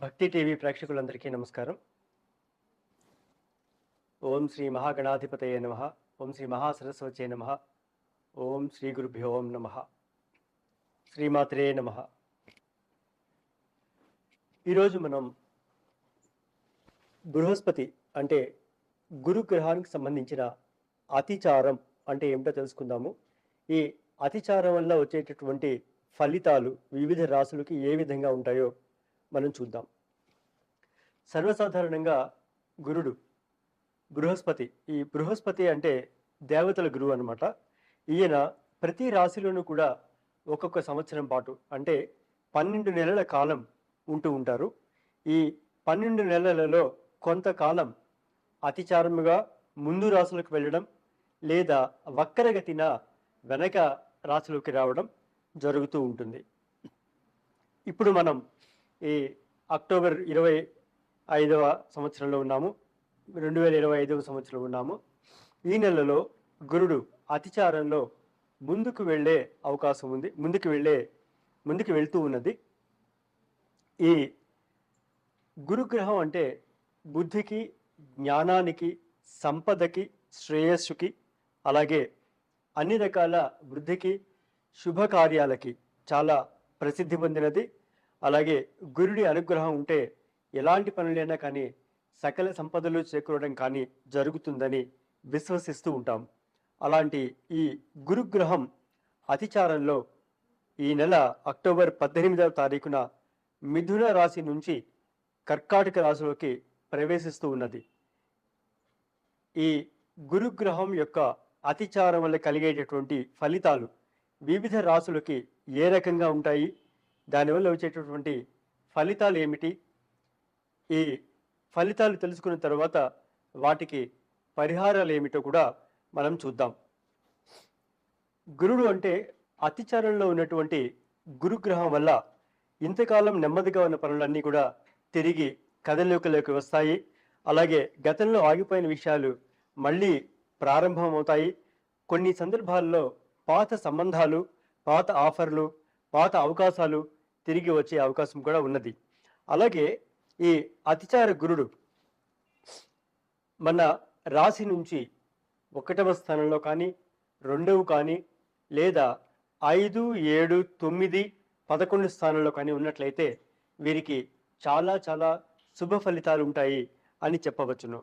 భక్తి టీవీ ప్రేక్షకులందరికీ నమస్కారం. ఓం శ్రీ మహాగణాధిపతయ నమ. ఓం శ్రీ మహాసరస్వతే నమ. ఓం శ్రీ గురుభ్యో ఓం నమ. శ్రీమాత్రే నమ. ఈరోజు మనం బృహస్పతి అంటే గురుగ్రహానికి సంబంధించిన అతిచారం అంటే ఏమిటో తెలుసుకుందాము. ఈ అతిచారం వల్ల వచ్చేటటువంటి ఫలితాలు వివిధ రాసులకి ఏ విధంగా ఉంటాయో మనం చూద్దాం. సర్వసాధారణంగా గురుడు బృహస్పతి ఈ బృహస్పతి అంటే దేవతల గురువు అనమాట ఈయన ప్రతి రాశిలోనూ కూడా ఒక్కొక్క సంవత్సరం పాటు అంటే పన్నెండు నెలల కాలం ఉంటూ ఉంటారు. ఈ పన్నెండు నెలలలో కొంతకాలం అతిచారముగా ముందు రాశులకు వెళ్ళడం లేదా వక్రగతిన వెనక రాశిలోకి రావడం జరుగుతూ ఉంటుంది. ఇప్పుడు మనం ఈ అక్టోబర్ ఇరవై ఐదవ సంవత్సరంలో ఉన్నాము. రెండు వేల ఇరవై ఐదవ సంవత్సరంలో ఉన్నాము. ఈ నెలలో గురుడు అతిచారంలో ముందుకు వెళ్ళే అవకాశం ఉంది. ముందుకు వెళ్ళే ముందుకు వెళ్తూ ఉన్నది. ఈ గురుగ్రహం అంటే బుద్ధికి జ్ఞానానికి సంపదకి శ్రేయస్సుకి అలాగే అన్ని రకాల వృద్ధికి శుభకార్యాలకి చాలా ప్రసిద్ధి పొందినది. అలాగే గురుడి అనుగ్రహం ఉంటే ఎలాంటి పనులైనా కానీ సకల సంపదలు చేకూరడం కానీ జరుగుతుందని విశ్వసిస్తూ ఉంటాం. అలాంటి ఈ గురుగ్రహం అతిచారంలో ఈ నెల అక్టోబర్ పద్దెనిమిదవ తారీఖున మిథున రాశి నుంచి కర్కాటక రాశిలోకి ప్రవేశిస్తూ ఉన్నది. ఈ గురుగ్రహం యొక్క అతిచారం వల్ల కలిగేటటువంటి ఫలితాలు వివిధ రాశులకి ఏ రకంగా ఉంటాయి? దానివల్ల వచ్చేటటువంటి ఫలితాలు ఏమిటి? ఈ ఫలితాలు తెలుసుకున్న తర్వాత వాటికి పరిహారాలు ఏమిటో కూడా మనం చూద్దాం. గురుడు అంటే అతిచారంలో ఉన్నటువంటి గురుగ్రహం వల్ల ఇంతకాలం నెమ్మదిగా ఉన్న పనులన్నీ కూడా తిరిగి కథలోకిలోకి వస్తాయి. అలాగే గతంలో ఆగిపోయిన విషయాలు మళ్ళీ ప్రారంభమవుతాయి. కొన్ని సందర్భాల్లో పాత సంబంధాలు పాత ఆఫర్లు పాత అవకాశాలు తిరిగి వచ్చే అవకాశం కూడా ఉన్నది. అలాగే ఈ అతిచార గురుడు మన రాశి నుంచి ఒకటవ స్థానంలో కానీ రెండవ కానీ లేదా ఐదు ఏడు తొమ్మిది పదకొండు స్థానంలో కానీ ఉన్నట్లయితే వీరికి చాలా చాలా శుభ ఫలితాలు ఉంటాయి అని చెప్పవచ్చును.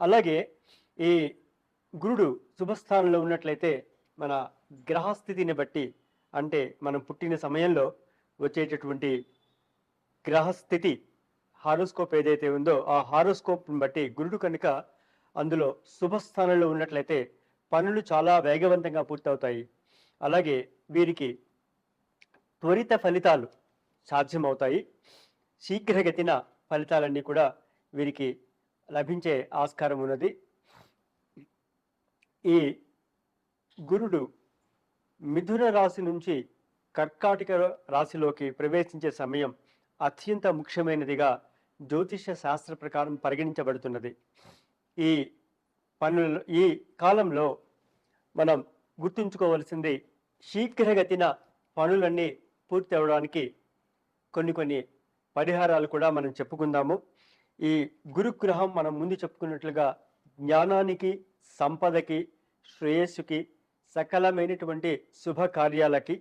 అలాగే ఈ గురుడు శుభస్థానంలో ఉన్నట్లయితే మన గ్రహస్థితిని బట్టి అంటే మనం పుట్టిన సమయంలో వచ్చేటటువంటి గ్రహస్థితి హారోస్కోప్ ఏదైతే ఉందో ఆ హారోస్కోప్ని బట్టి గురుడు కనుక అందులో శుభస్థానంలో ఉన్నట్లయితే పనులు చాలా వేగవంతంగా పూర్తవుతాయి. అలాగే వీరికి త్వరిత ఫలితాలు సాధ్యమవుతాయి. శీఘ్రగతిన ఫలితాలన్నీ కూడా వీరికి లభించే ఆస్కారం ఉన్నది. ఈ గురుడు మిథున రాశి నుంచి కర్కాటక రాశిలోకి ప్రవేశించే సమయం అత్యంత ముఖ్యమైనదిగా జ్యోతిష శాస్త్ర ప్రకారం పరిగణించబడుతున్నది. ఈ పనుల ఈ కాలంలో మనం గుర్తుంచుకోవలసింది శీఘ్రగతిన పనులన్నీ పూర్తి అవడానికి కొన్ని కొన్ని పరిహారాలు కూడా మనం చెప్పుకుందాము. ఈ గురుగ్రహం మనం ముందు చెప్పుకున్నట్లుగా జ్ఞానానికి సంపదకి శ్రేయస్సుకి సకలమైనటువంటి శుభకార్యాలకి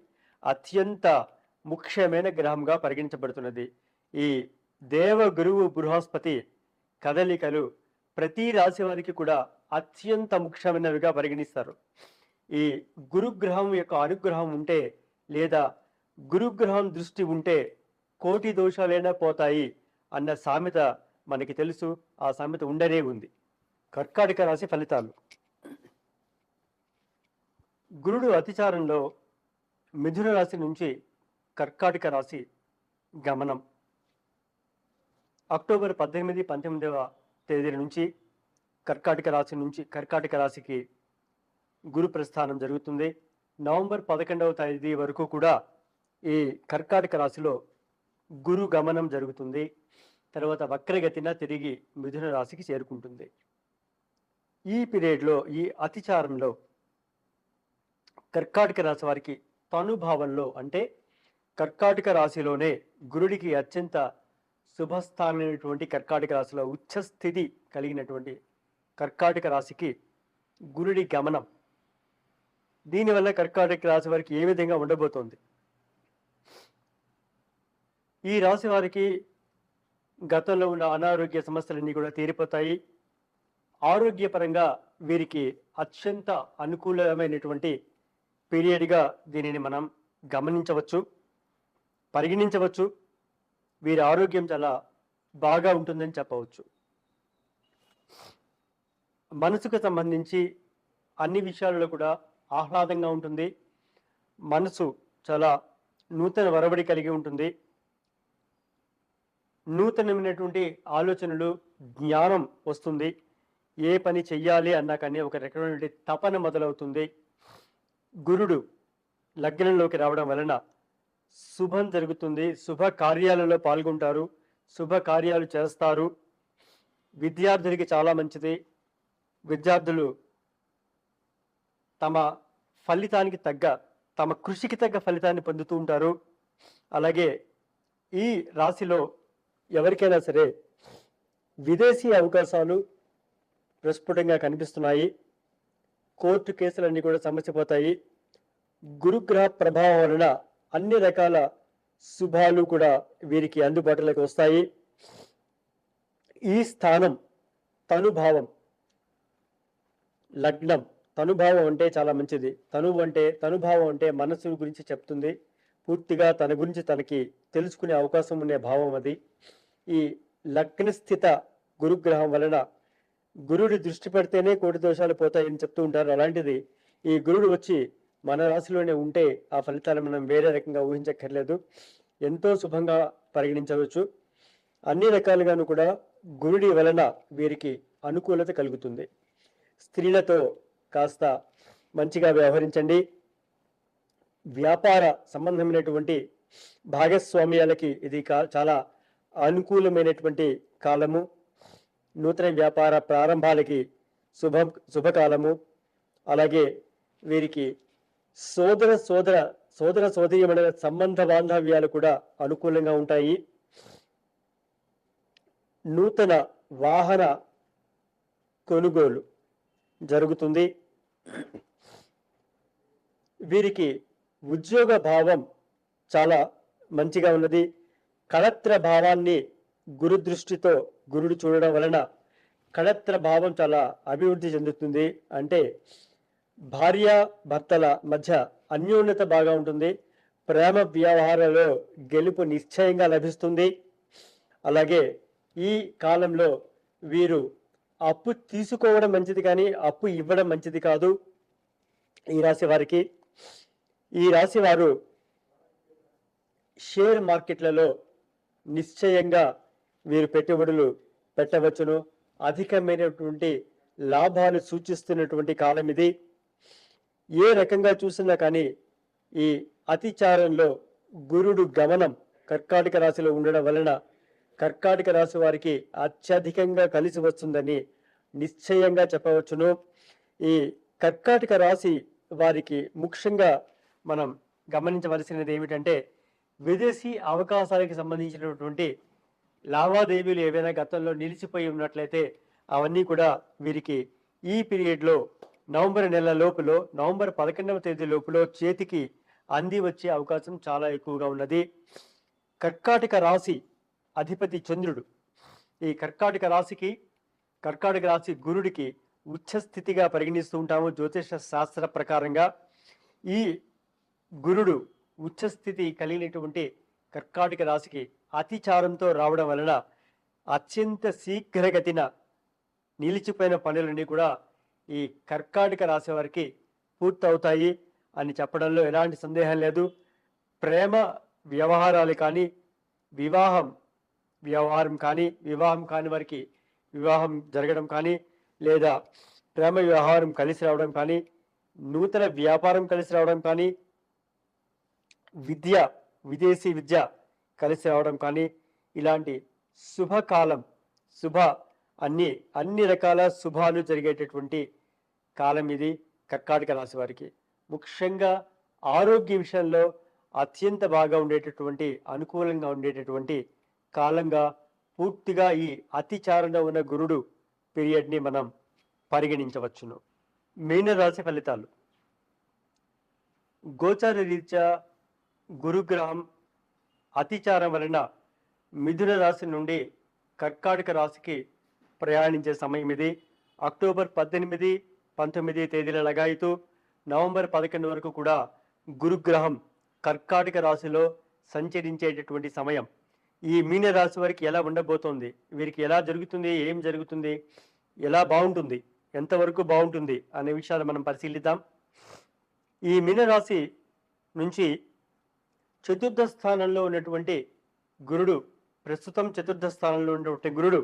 అత్యంత ముఖ్యమైన గ్రహంగా పరిగణించబడుతున్నది. ఈ దేవ గురువు బృహస్పతి కదలికలు ప్రతి రాశి వారికి కూడా అత్యంత ముఖ్యమైనవిగా పరిగణిస్తారు. ఈ గురుగ్రహం యొక్క అనుగ్రహం ఉంటే లేదా గురుగ్రహం దృష్టి ఉంటే కోటి దోషాలైనా పోతాయి అన్న సామెత మనకి తెలుసు. ఆ సామెత ఉండనే ఉంది. కర్కాటక రాశి ఫలితాలు. గురుడు అతిచారంలో మిథున రాశి నుంచి కర్కాటక రాశి గమనం. అక్టోబర్ పద్దెనిమిది పంతొమ్మిదవ తేదీల నుంచి కర్కాటక రాశి నుంచి కర్కాటక రాశికి గురు ప్రస్థానం జరుగుతుంది. నవంబర్ పదకొండవ తేదీ వరకు కూడా ఈ కర్కాటక రాశిలో గురు గమనం జరుగుతుంది. తర్వాత వక్రగతిన తిరిగి మిథున రాశికి చేరుకుంటుంది. ఈ పీరియడ్లో ఈ అతిచారంలో కర్కాటక రాశి వారికి తనుభావంలో అంటే కర్కాటక రాశిలోనే గురుడికి అత్యంత శుభస్థానమైనటువంటి కర్కాటక రాశిలో ఉచ్చస్థితి కలిగినటువంటి కర్కాటక రాశికి గురుడి గమనం. దీనివల్ల కర్కాటక రాశి వారికి ఏ విధంగా ఉండబోతోంది? ఈ రాశి వారికి గతంలో ఉన్న అనారోగ్య సమస్యలన్నీ కూడా తీరిపోతాయి. ఆరోగ్యపరంగా వీరికి అత్యంత అనుకూలమైనటువంటి పీరియడ్గా దీనిని మనం గమనించవచ్చు పరిగణించవచ్చు. వీరి ఆరోగ్యం చాలా బాగా ఉంటుందని చెప్పవచ్చు. మనసుకు సంబంధించి అన్ని విషయాలలో కూడా ఆహ్లాదంగా ఉంటుంది. మనసు చాలా నూతన వరవడి కలిగి ఉంటుంది. నూతనమైనటువంటి ఆలోచనలు జ్ఞానం వస్తుంది. ఏ పని చెయ్యాలి అన్నా కానీ ఒక రకమైనటువంటి తపన మొదలవుతుంది. గురుడు లగ్నంలోకి రావడం వలన శుభం జరుగుతుంది శుభ కార్యాలలో పాల్గొంటారు శుభ కార్యాలు చేస్తారు. విద్యార్థులకి చాలా మంచిది. విద్యార్థులు తమ ఫలితానికి తగ్గ తమ కృషికి తగ్గ ఫలితాన్ని పొందుతూ ఉంటారు. అలాగే ఈ రాశిలో ఎవరికైనా సరే విదేశీ అవకాశాలు ప్రస్ఫుటంగా కనిపిస్తున్నాయి. కోర్టు కేసులన్నీ కూడా సమస్యపోతాయి గురుగ్రహ ప్రభావం వలన అన్ని రకాల శుభాలు కూడా వీరికి అందుబాటులోకి వస్తాయి. ఈ స్థానం తనుభావం. లగ్నం. తనుభావం అంటే చాలా మంచిది. తనువు అంటే తనుభావం అంటే మనసు గురించి చెప్తుంది. పూర్తిగా తన గురించి తనకి తెలుసుకునే అవకాశం ఉండే భావం అది. ఈ లగ్నస్థిత గురుగ్రహం వలన గురుడి దృష్టి పెడితేనే కోటి దోషాలు పోతాయని చెప్తూ ఉంటారు. అలాంటిది ఈ గురుడు వచ్చి మన రాశిలోనే ఉంటే ఆ ఫలితాలు మనం వేరే రకంగా ఊహించక్కర్లేదు. ఎంతో శుభంగా పరిగణించవచ్చు. అన్ని రకాలుగాను కూడా గురుడి వలన వీరికి అనుకూలత కలుగుతుంది. స్త్రీలతో కాస్త మంచిగా వ్యవహరించండి. వ్యాపార సంబంధమైనటువంటి భాగస్వామ్యాలకి ఇది కా- చాలా అనుకూలమైనటువంటి కాలము. నూతన వ్యాపార ప్రారంభాలకి శుభ శుభకాలము. అలాగే వీరికి సోదర సోదర సోదర సోదరీమణుల సంబంధ బాంధవ్యాలు కూడా అనుకూలంగా ఉంటాయి. నూతన వాహన కొనుగోలు జరుగుతుంది. వీరికి ఉద్యోగ భావం చాలా మంచిగా ఉన్నది. కళత్ర భావాన్ని గురుదృష్టితో గురుడు చూడడం వలన కళత్ర భావం చాలా అభివృద్ధి చెందుతుంది. అంటే భార్య భర్తల మధ్య అన్యోన్యత బాగా ఉంటుంది. ప్రేమ వ్యవహారాలలో గెలుపు నిశ్చయంగా లభిస్తుంది. అలాగే ఈ కాలంలో వీరు అప్పు తీసుకోవడం మంచిది కానీ అప్పు ఇవ్వడం మంచిది కాదు. ఈ రాశి వారికి ఈ రాశి వారు షేర్ మార్కెట్లలో నిశ్చయంగా వీరు పెట్టుబడులు పెట్టవచ్చును. అధికమైనటువంటి లాభాలు సూచిస్తున్నటువంటి కాలం ఇది. ఏ రకంగా చూసినా కానీ ఈ అతిచారంలో గురుడు గమనం కర్కాటక రాశిలో ఉండడం వలన కర్కాటక రాశి వారికి అత్యధికంగా కలిసి వస్తుందని నిశ్చయంగా చెప్పవచ్చును. ఈ కర్కాటక రాశి వారికి ముఖ్యంగా మనం గమనించవలసినది ఏమిటంటే విదేశీ అవకాశాలకు సంబంధించినటువంటి లావాదేవీలు ఏవైనా గతంలో నిలిచిపోయి ఉన్నట్లయితే అవన్నీ కూడా వీరికి ఈ పీరియడ్లో నవంబర్ నెల లోపులో నవంబర్ పదకొండవ తేదీ లోపులో చేతికి అంది వచ్చే అవకాశం చాలా ఎక్కువగా ఉన్నది. కర్కాటక రాశి అధిపతి చంద్రుడు. ఈ కర్కాటక రాశికి కర్కాటక రాశి గురుడికి ఉచ్చస్థితిగా పరిగణిస్తూ ఉంటాము జ్యోతిష శాస్త్ర ప్రకారంగా. ఈ గురుడు ఉచ్చస్థితి కలిగినటువంటి కర్కాటక రాశికి అతిచారంతో రావడం వలన అత్యంత శీఘ్రగతిన నిలిచిపోయిన పనులన్నీ కూడా ఈ కర్కాటక రాశి వారికి పూర్తవుతాయి అని చెప్పడంలో ఎలాంటి సందేహం లేదు. ప్రేమ వ్యవహారాలు కానీ వివాహం వ్యవహారం కానీ వివాహం కాని వారికి వివాహం జరగడం కానీ లేదా ప్రేమ వ్యవహారం కలిసి రావడం కానీ నూతన వ్యాపారం కలిసి రావడం కానీ విద్య విదేశీ విద్య కలిసి రావడం కానీ ఇలాంటి శుభకాలం శుభ అన్ని అన్ని రకాల శుభాలు జరిగేటటువంటి కాలం ఇది కర్కాటక రాశి వారికి. ముఖ్యంగా ఆరోగ్య విషయంలో అత్యంత బాగా ఉండేటటువంటి అనుకూలంగా ఉండేటటువంటి కాలంగా పూర్తిగా ఈ అతిచారణ ఉన్న గురుడు పీరియడ్ని మనం పరిగణించవచ్చును. మీనరాశి ఫలితాలు. గోచార రీత్యా గురుగ్రహం అతిచారం వలన మిథున రాశి నుండి కర్కాటక రాశికి ప్రయాణించే సమయం ఇది. అక్టోబర్ పద్దెనిమిది పంతొమ్మిది తేదీల లగాయితూ నవంబర్ పదకొండు వరకు కూడా గురుగ్రహం కర్కాటక రాశిలో సంచరించేటటువంటి సమయం. ఈ మీన రాశి వారికి ఎలా ఉండబోతోంది? వీరికి ఎలా జరుగుతుంది? ఏం జరుగుతుంది? ఎలా బాగుంటుంది? ఎంతవరకు బాగుంటుంది? అనే విషయాలు మనం పరిశీలిద్దాం. ఈ మీనరాశి నుంచి చతుర్థ స్థానంలో ఉన్నటువంటి గురుడు ప్రస్తుతం చతుర్థ స్థానంలో ఉన్నటువంటి గురుడు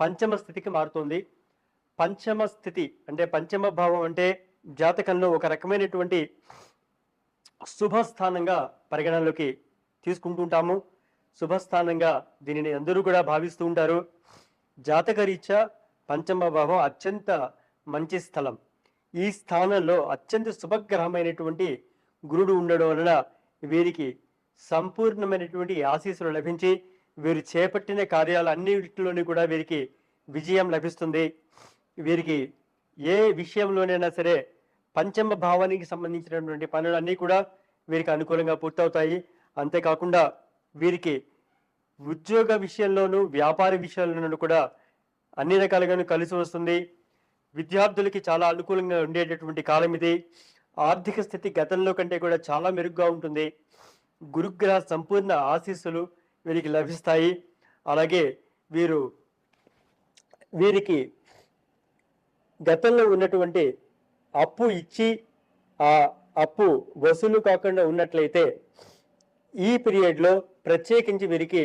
పంచమ స్థితికి మారుతుంది. పంచమ స్థితి అంటే పంచమ భావం అంటే జాతకంలో ఒక రకమైనటువంటి శుభస్థానంగా పరిగణనలోకి తీసుకుంటుంటాము. శుభస్థానంగా దీనిని అందరూ కూడా భావిస్తూ ఉంటారు. జాతకరీత్యా పంచమ భావం అత్యంత మంచి స్థలం. ఈ స్థానంలో అత్యంత శుభగ్రహమైనటువంటి గురుడు ఉండడం వలన వీరికి సంపూర్ణమైనటువంటి ఆశీస్సులు లభించి వీరు చేపట్టిన కార్యాలన్నింటిలోనూ కూడా వీరికి విజయం లభిస్తుంది. వీరికి ఏ విషయంలోనైనా సరే పంచమ భావానికి సంబంధించినటువంటి పనులన్నీ కూడా వీరికి అనుకూలంగా పూర్తవుతాయి. అంతేకాకుండా వీరికి ఉద్యోగ విషయంలోనూ వ్యాపార విషయంలోనూ కూడా అన్ని రకాలుగాను కలిసి వస్తుంది. విద్యార్థులకి చాలా అనుకూలంగా ఉండేటటువంటి కాలం ఇది. ఆర్థిక స్థితి గతంలో కంటే కూడా చాలా మెరుగ్గా ఉంటుంది. గురుగ్రహ సంపూర్ణ ఆశీస్సులు వీరికి లభిస్తాయి. అలాగే వీరు వీరికి గతంలో ఉన్నటువంటి అప్పు ఇచ్చి ఆ అప్పు వసూలు కాకుండా ఉన్నట్లయితే ఈ పీరియడ్లో ప్రత్యేకించి వీరికి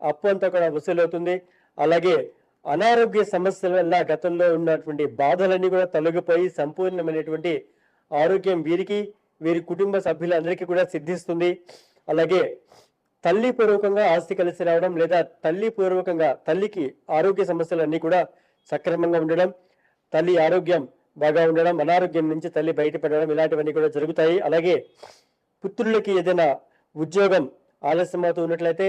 అప్పు అంతా కూడా వసూలవుతుంది అలాగే అనారోగ్య సమస్యల వల్ల గతంలో ఉన్నటువంటి బాధలన్నీ కూడా తొలగిపోయి సంపూర్ణమైనటువంటి ఆరోగ్యం వీరికి వీరి కుటుంబ సభ్యులందరికీ కూడా సిద్ధిస్తుంది. అలాగే తల్లి పూర్వకంగా ఆస్తి కలిసి రావడం లేదా తల్లి పూర్వకంగా తల్లికి ఆరోగ్య సమస్యలన్నీ కూడా సక్రమంగా ఉండడం తల్లి ఆరోగ్యం బాగా ఉండడం అనారోగ్యం నుంచి తల్లి బయటపడడం ఇలాంటివన్నీ కూడా జరుగుతాయి. అలాగే పుత్రులకి ఏదైనా ఉద్యోగం ఆలస్యమవుతూ ఉన్నట్లయితే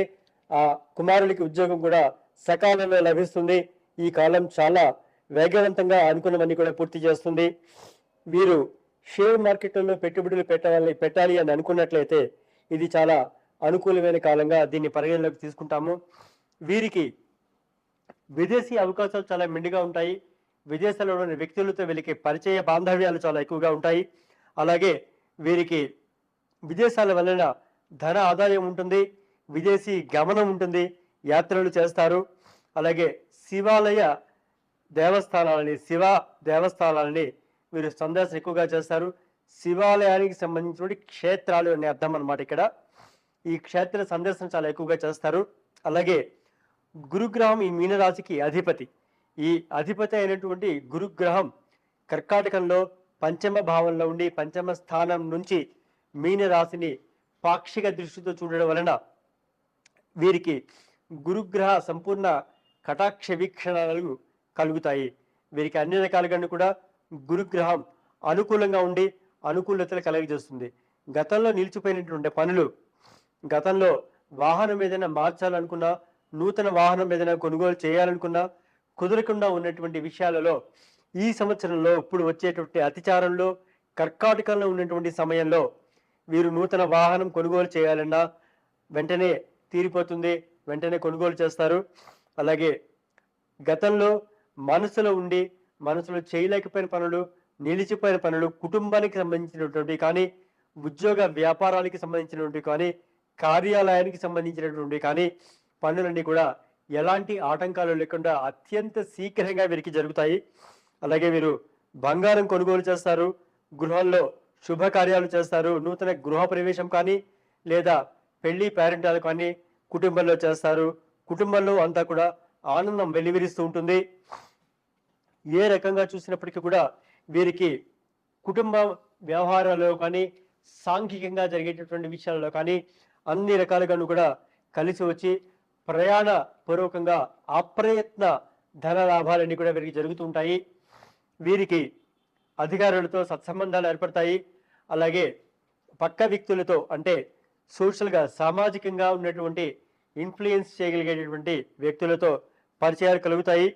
ఆ కుమారులకి ఉద్యోగం కూడా సకాలంలో లభిస్తుంది. ఈ కాలం చాలా వేగవంతంగా అనుకున్నవన్నీ కూడా పూర్తి చేస్తుంది. వీరు షేర్ మార్కెట్లలో పెట్టుబడులు పెట్టాలి పెట్టాలి అని అనుకున్నట్లయితే ఇది చాలా అనుకూలమైన కాలంగా దీన్ని పరిగణలోకి తీసుకుంటాము. వీరికి విదేశీ అవకాశాలు చాలా మెండుగా ఉంటాయి. విదేశాల్లో ఉన్న వ్యక్తులతో వీరికి పరిచయ బాంధవ్యాలు చాలా ఎక్కువగా ఉంటాయి. అలాగే వీరికి విదేశాల వలన ధన ఆదాయం ఉంటుంది విదేశీ గమనం ఉంటుంది యాత్రలు చేస్తారు. అలాగే శివాలయ దేవస్థానాలని శివ దేవస్థానాలని వీరు సందర్శన ఎక్కువగా చేస్తారు. శివాలయానికి సంబంధించినటువంటి క్షేత్రాలు అనే అర్థం అనమాట ఇక్కడ. ఈ క్షేత్ర సందర్శన చాలా ఎక్కువగా చేస్తారు. అలాగే గురుగ్రహం ఈ మీనరాశికి అధిపతి. ఈ అధిపతి అయినటువంటి గురుగ్రహం కర్కాటకంలో పంచమ భావంలో ఉండి పంచమ స్థానం నుంచి మీనరాశిని పాక్షిక దృష్టితో చూడడం వలన వీరికి గురుగ్రహ సంపూర్ణ కటాక్ష వీక్షణాలు కలుగుతాయి. వీరికి అన్ని రకాలుగా కూడా గురుగ్రహం అనుకూలంగా ఉండి అనుకూలతలు కలగజేస్తుంది. గతంలో నిలిచిపోయినటువంటి పనులు గతంలో వాహనం ఏదైనా మార్చాలనుకున్నా నూతన వాహనం ఏదైనా కొనుగోలు చేయాలనుకున్నా కుదరకుండా ఉన్నటువంటి విషయాలలో ఈ సంవత్సరంలో ఇప్పుడు వచ్చేటువంటి అతిచారంలో కర్కాటకంలో ఉన్నటువంటి సమయంలో వీరు నూతన వాహనం కొనుగోలు చేయాలన్నా వెంటనే తీరిపోతుంది వెంటనే కొనుగోలు చేస్తారు. అలాగే గతంలో మనసులో ఉండి మనసులో చేయలేకపోయిన పనులు నిలిచిపోయిన పనులు కుటుంబానికి సంబంధించినటువంటి కానీ ఉద్యోగ వ్యాపారాలకి సంబంధించినటువంటి కానీ కార్యాలయానికి సంబంధించినటువంటి కానీ పనులన్నీ కూడా ఎలాంటి ఆటంకాలు లేకుండా అత్యంత శీఘ్రంగా వీరికి జరుగుతాయి. అలాగే వీరు బంగారం కొనుగోలు చేస్తారు గృహంలో శుభకార్యాలు చేస్తారు నూతన గృహ ప్రవేశం కానీ లేదా పెళ్ళి పేరెంటాలు కానీ కుటుంబంలో చేస్తారు. కుటుంబంలో అంతా కూడా ఆనందం వెలివిరిస్తూ ఉంటుంది. ఏ రకంగా చూసినప్పటికీ కూడా వీరికి కుటుంబ వ్యవహారాల్లో కానీ సాంఘికంగా జరిగేటటువంటి విషయాల్లో కానీ అన్ని రకాలుగాను కూడా కలిసి వచ్చి ప్రయాణ పూర్వకంగా అప్రయత్న ధన లాభాలన్నీ కూడా వీరికి జరుగుతూ ఉంటాయి. వీరికి అధికారులతో సత్సంబంధాలు ఏర్పడతాయి. అలాగే పక్క వ్యక్తులతో అంటే సోషల్గా సామాజికంగా ఉన్నటువంటి ఇన్ఫ్లుయెన్స్ చేయగలిగేటటువంటి వ్యక్తులతో పరిచయాలు కలుగుతాయి.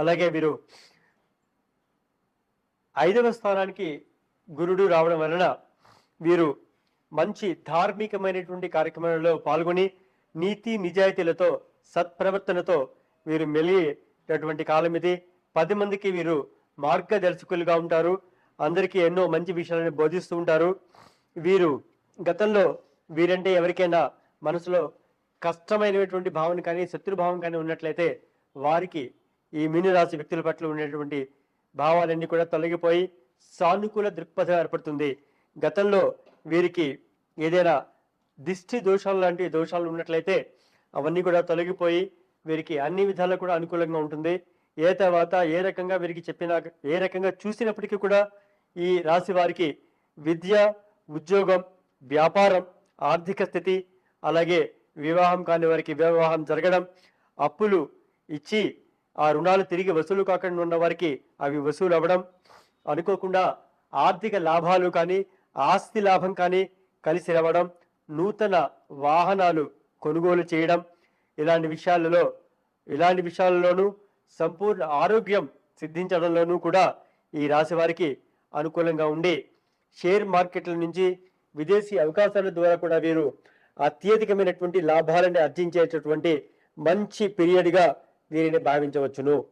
అలాగే వీరు ఐదవ స్థానానికి గురుడు రావడం వలన వీరు మంచి ధార్మికమైనటువంటి కార్యక్రమాలలో పాల్గొని నీతి నిజాయితీలతో సత్ప్రవర్తనతో వీరు మెలిగేటటువంటి కాలం ఇది. పది మందికి వీరు మార్గదర్శకులుగా ఉంటారు. అందరికీ ఎన్నో మంచి విషయాలను బోధిస్తూ ఉంటారు. వీరు గతంలో వీరంటే ఎవరికైనా మనసులో కష్టమైనటువంటి భావన కానీ శత్రుభావం కానీ ఉన్నట్లయితే వారికి ఈ మీనరాశి వ్యక్తుల పట్ల ఉండేటువంటి భావాలన్నీ కూడా తొలగిపోయి సానుకూల దృక్పథం ఏర్పడుతుంది. గతంలో వీరికి ఏదైనా దిష్టి దోషాలు లాంటి దోషాలు ఉన్నట్లయితే అవన్నీ కూడా తొలగిపోయి వీరికి అన్ని విధాలు కూడా అనుకూలంగా ఉంటుంది. ఏ తర్వాత ఏ రకంగా వీరికి చెప్పినా ఏ రకంగా చూసినప్పటికీ కూడా ఈ రాశి వారికి విద్య ఉద్యోగం వ్యాపారం ఆర్థిక స్థితి అలాగే వివాహం కాని వారికి వివాహం జరగడం అప్పులు ఇచ్చి ఆ రుణాలు తిరిగి వసూలు కాకుండా ఉన్న వారికి అవి వసూలు అవ్వడం అనుకోకుండా ఆర్థిక లాభాలు కానీ ఆస్తి లాభం కానీ కలిసి రావడం నూతన వాహనాలు కొనుగోలు చేయడం ఇలాంటి విషయాలలో ఇలాంటి విషయాలలోనూ సంపూర్ణ ఆరోగ్యం సిద్ధించడంలోనూ కూడా ఈ రాశి వారికి అనుకూలంగా ఉండి షేర్ మార్కెట్ల నుంచి విదేశీ అవకాశాల ద్వారా కూడా వీరు అత్యధికమైనటువంటి లాభాలను అర్జించేటటువంటి మంచి పీరియడ్గా దీనిని భావించవచ్చును.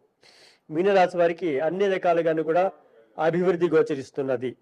మీనరాశి వారికి అన్ని రకాలుగాను కూడా అభివృద్ధి గోచరిస్తున్నది.